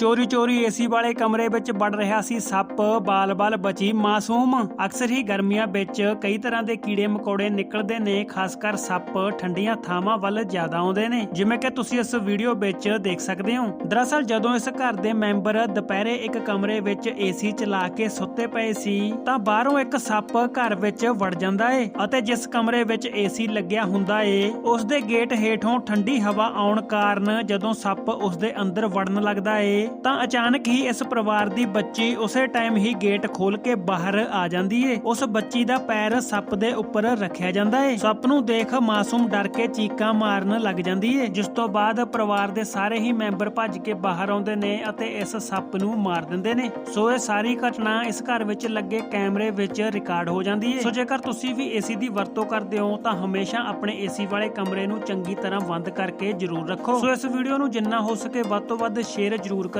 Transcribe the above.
ਚੋਰੀ ਚੋਰੀ ਏਸੀ ਵਾਲੇ ਕਮਰੇ ਵਿੱਚ ਵੜ ਰਿਹਾ ਸੀ ਸੱਪ, ਬਾਲ-ਬਾਲ ਬਚੀ ਮਾਸੂਮ। ਅਕਸਰ ਹੀ ਗਰਮੀਆਂ ਵਿੱਚ ਕਈ ਤਰ੍ਹਾਂ ਦੇ ਕੀੜੇ ਮਕੌੜੇ ਨਿਕਲਦੇ ਨੇ ਖਾਸ ਕਰ ਸੱਪ ਠੰਡੀਆਂ ਥਾਵਾਂ ਵੱਲ ਜ਼ਿਆਦਾ ਆਉਂਦੇ ਨੇ। ਜਿਵੇਂ ਕਿ ਤੁਸੀਂ ਇਸ ਵੀਡੀਓ ਵਿੱਚ ਦੇਖ ਸਕਦੇ ਹੋ। ਦਰਅਸਲ ਜਦੋਂ ਇਸ ਘਰ ਦੇ ਮੈਂਬਰ ਦੁਪਹਿਰੇ ਇੱਕ ਕਮਰੇ ਵਿੱਚ ਏਸੀ ਚਲਾ ਕੇ ਸੁੱਤੇ ਪਏ ਸੀ, ਤਾਂ ਬਾਹਰੋਂ ਇੱਕ ਸੱਪ ਘਰ ਵਿੱਚ ਵੜ ਜਾਂਦਾ ਏ ਅਤੇ ਜਿਸ ਕਮਰੇ ਵਿੱਚ ਏਸੀ ਲੱਗਿਆ ਹੁੰਦਾ ਏ, ਉਸ ਦੇ ਗੇਟ ਹੇਠੋਂ ਠੰਡੀ ਹਵਾ ਆਉਣ ਕਾਰਨ ਜਦੋਂ ਸੱਪ ਉਸ ਦੇ ਅੰਦਰ ਵੜਨ ਲੱਗਦਾ ਏ ਤਾਂ ਅਚਾਨਕ ਹੀ ਇਸ ਪਰਿਵਾਰ ਦੀ ਬੱਚੀ ਉਸੇ ਟਾਈਮ ਹੀ ਗੇਟ ਖੋਲ ਕੇ ਬਾਹਰ ਆ ਜਾਂਦੀ ਏ। ਉਸ ਬੱਚੀ ਦਾ ਪੈਰ ਸੱਪ ਦੇ ਉੱਪਰ ਰੱਖਿਆ ਜਾਂਦਾ ਏ। ਸੱਪ ਨੂੰ ਦੇਖ ਮਾਸੂਮ ਡਰ ਕੇ ਚੀਕਾਂ ਮਾਰਨ ਲੱਗ ਜਾਂਦੀ ਏ, ਜਿਸ ਤੋਂ ਬਾਅਦ ਪਰਿਵਾਰ ਦੇ ਸਾਰੇ ਹੀ ਮੈਂਬਰ ਭੱਜ ਕੇ ਬਾਹਰ ਆਉਂਦੇ ਨੇ ਅਤੇ ਇਸ ਸੱਪ ਨੂੰ ਮਾਰ ਦਿੰਦੇ ਨੇ। ਸੋ ਇਹ ਸਾਰੀ ਘਟਨਾ ਇਸ ਘਰ ਵਿੱਚ ਲੱਗੇ ਕੈਮਰੇ ਵਿੱਚ ਰਿਕਾਰਡ ਹੋ ਜਾਂਦੀ ਏ। ਸੋ ਜੇਕਰ ਤੁਸੀਂ ਵੀ ਏਸੀ ਦੀ ਵਰਤੋਂ ਕਰਦੇ ਹੋ, ਤਾਂ ਹਮੇਸ਼ਾ ਆਪਣੇ ਏਸੀ ਵਾਲੇ ਕਮਰੇ ਨੂੰ ਚੰਗੀ ਤਰ੍ਹਾਂ ਬੰਦ ਕਰਕੇ ਜ਼ਰੂਰ ਰੱਖੋ। ਸੋ ਇਸ ਵੀਡੀਓ ਨੂੰ ਜਿੰਨਾ ਹੋ ਸਕੇ ਵੱਧ ਤੋਂ ਵੱਧ ਸ਼ੇਅਰ ਜ਼ਰੂਰ ਕਰੋ